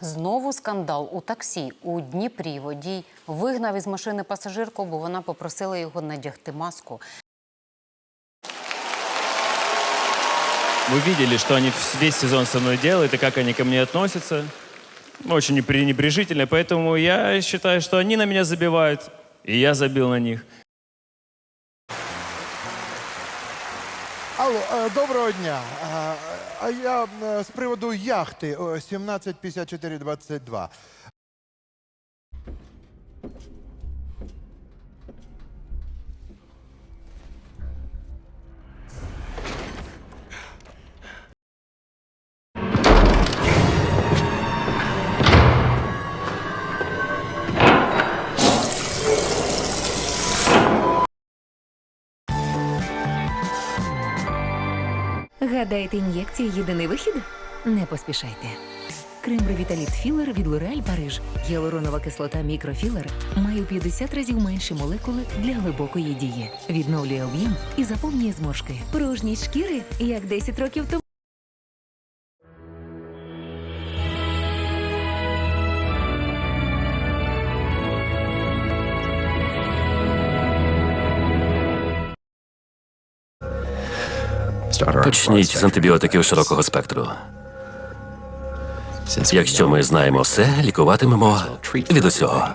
Знову скандал у таксі у Дніпрі. Водій вигнав із машини пасажирку, бо вона попросила його надягти маску. Вы видели, что они весь сезон со мной делают и как они ко мне относятся. Очень пренебрежительно, поэтому я считаю, что они на меня забивают, и я забил на них. Алло, е, доброго дня. А, А я е, з приводу яхти о, 175422. Гадаєте, ін'єкція єдиний вихід? Не поспішайте. Крем Ревіталіт Філер від L'Oréal Париж. Гіалуронова кислота мікрофілер має у 50 разів менші молекули для глибокої дії. Відновлює об'єм і заповнює зморшки. Порожність шкіри, як 10 років тому. Почніть з антибіотиків широкого спектру. Якщо ми знаємо все, лікуватимемо від усього.